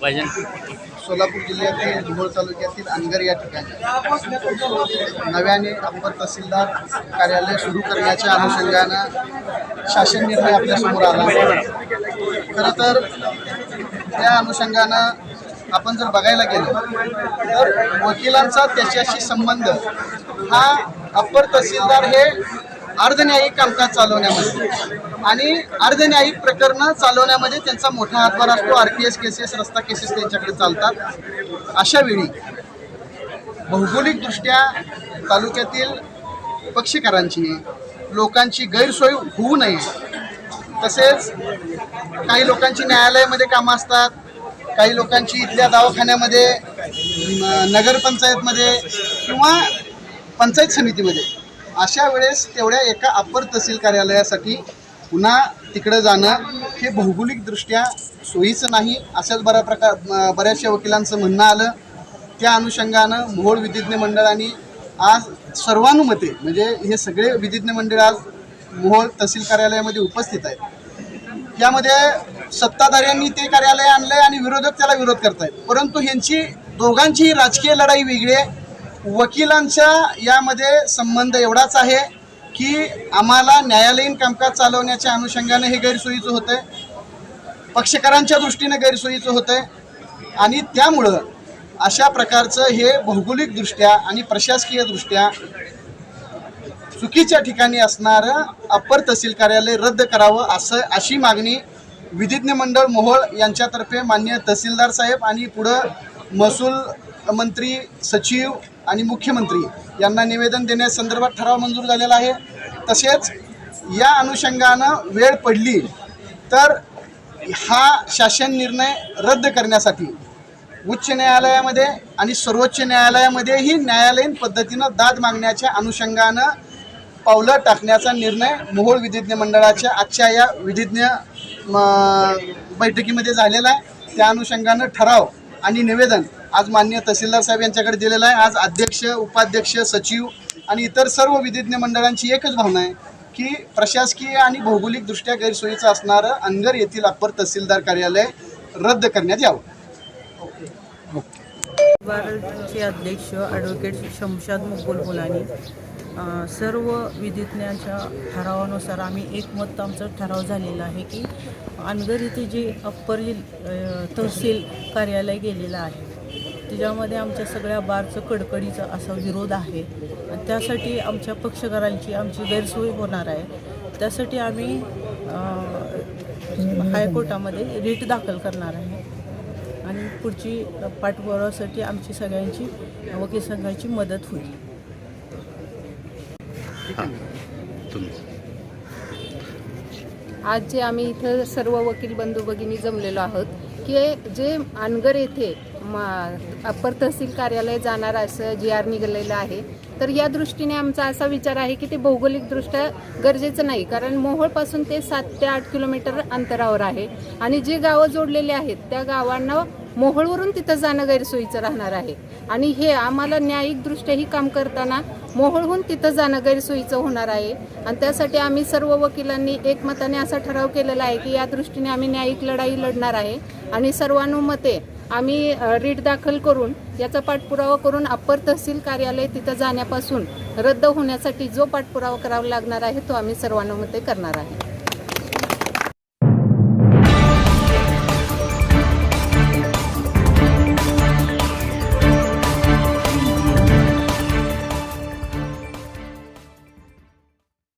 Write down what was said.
पाहिजे. सोलापूर जिल्ह्यातील मोहोळ तालुक्यातील अनगर या ठिकाणी नव्याने अप्पर तहसीलदार कार्यालय सुरू करण्याच्या अनुषंगानं शासन निर्णय आपल्यासमोर आला. खरं तर त्या अनुषंगानं आपण जर बघायला गेलो तर वकिलांचा त्याच्याशी संबंध हा अप्पर तहसीलदार हे अर्धन्यायिक कामकाज चालवण्यामध्ये. आणि अर्धन्यायिक प्रकरणं चालवण्यामध्ये त्यांचा मोठा हातभार असतो. आर पी एस केसेस रस्ता केसेस त्यांच्याकडे चालतात. अशा वेळी भौगोलिकदृष्ट्या तालुक्यातील पक्षकारांची लोकांची गैरसोय होऊ नये. तसेच काही लोकांची न्यायालयामध्ये कामं असतात. काही लोकांची इथल्या दवाखान्यामध्ये न- नगरपंचायतमध्ये किंवा पंचायत समितीमध्ये. अशा वेळेस तेवढ्या एका अप्पर तहसील कार्यालयासाठी पुन्हा तिकडं जाणं हे भौगोलिकदृष्ट्या सोयीचं नाही. असंच बऱ्या प्रकार बऱ्याचशा वकिलांचं म्हणणं आलं. त्या अनुषंगानं मोहोळ विधिज्ञ मंडळाने आज सर्वानुमते म्हणजे हे सगळे विधिज्ञ मंडळ आज मोहोळ तहसील कार्यालयामध्ये उपस्थित आहेत. यामध्ये सत्ताधाऱ्यांनी ते कार्यालय आणलंय आणि विरोधक त्याला विरोध करतायत. परंतु ह्यांची दोघांची राजकीय लढाई वेगळी आहे. वकिलांच्या यामध्ये संबंध एवढाच आहे की आम्हाला न्यायालयीन कामकाज चालवण्याच्या अनुषंगाने हे गैरसोयीचं होतंय. पक्षकारांच्या दृष्टीने गैरसोयीचं होतंय. आणि त्यामुळं अशा प्रकारचं हे भौगोलिकदृष्ट्या आणि प्रशासकीयदृष्ट्या चुकीच्या ठिकाणी असणारं अप्पर तहसील कार्यालय रद्द करावं असं अशी मागणी विधिज्ञ मंडळ मोहोळ यांच्यातर्फे मान्य तहसीलदार साहेब आणि पुढं महसूल मंत्री सचिव आणि मुख्यमंत्री यांना निवेदन देण्यासंदर्भात ठराव मंजूर झालेला आहे. तसेच या अनुषंगानं वेळ पडली तर हा शासन निर्णय रद्द करण्यासाठी उच्च न्यायालयामध्ये आणि सर्वोच्च न्यायालयामध्येही न्यायालयीन पद्धतीनं दाद मागण्याच्या अनुषंगानं पावलं टाकण्याचा निर्णय मोहोळ विधिज्ञ मंडळाच्या आजच्या या विधिज्ञ म, बैठकीमध्ये झालेला आहे. त्या अनुषंगानं ठराव आणि निवेदन आज मान्य तहसीलदार साहेब यांच्याकडे दिलेलं आहे. आज अध्यक्ष उपाध्यक्ष सचिव आणि इतर सर्व विधिज्ञ मंडळांची एकच भावना आहे की प्रशासकीय आणि भौगोलिकदृष्ट्या गैरसोयीचं असणारं अंगर येथील अप्पर तहसीलदार कार्यालय रद्द करण्यात यावं. ओके अध्यक्ष ॲडव्होकेट शमशाद मुकुल मुलानी सर्व विधिज्ञांच्या ठरावानुसार आम्ही एकमत आमचं ठराव झालेला आहे की अनगर इथे जे अप्पर तहसील कार्यालय गेलेलं आहे त्याच्यामध्ये आमच्या सगळ्या बारचं कडकडीचा असा विरोध आहे. त्यासाठी आमच्या पक्षकारांची आमची गैरसोय होणार आहे. त्यासाठी आम्ही हायकोर्टामध्ये रिट दाखल करणार आहे. आणि पुढची पाठपुराव्यासाठी आमची सगळ्यांची वकील संघाची मदत होईल. तुम्ही. आज जे आम्ही इथं सर्व वकील बंधू भगिनी जमलेलो आहोत की जे अनगर येथे अप्पर तहसील कार्यालय जाणार असं जी आर निघालेलं आहे तर या दृष्टीने आमचा असा विचार आहे की ते भौगोलिकदृष्ट्या गरजेचं नाही कारण मोहोळपासून ते सात ते आठ किलोमीटर अंतरावर आहे. आणि जी गावं जोडलेली आहेत त्या गावांना मोहोळवरून तिथं जाणं गैरसोयीचं राहणार आहे. आणि हे आम्हाला न्यायिकदृष्ट्याही काम करताना मोहोळहून तिथं जाणं गैरसोयीचं होणार आहे. आणि त्यासाठी आम्ही सर्व वकिलांनी एकमताने असा ठराव केलेला आहे की या दृष्टीने आम्ही न्यायिक लढाई लढणार आहे. आणि सर्वानुमते आम्ही रीट दाखल करून याचा पाठपुरावा करून अप्पर तहसील कार्यालय तिथं जाण्यापासून रद्द होण्यासाठी जो पाठपुरावा करावा लागणार आहे तो आम्ही सर्वानुमते करणार आहे.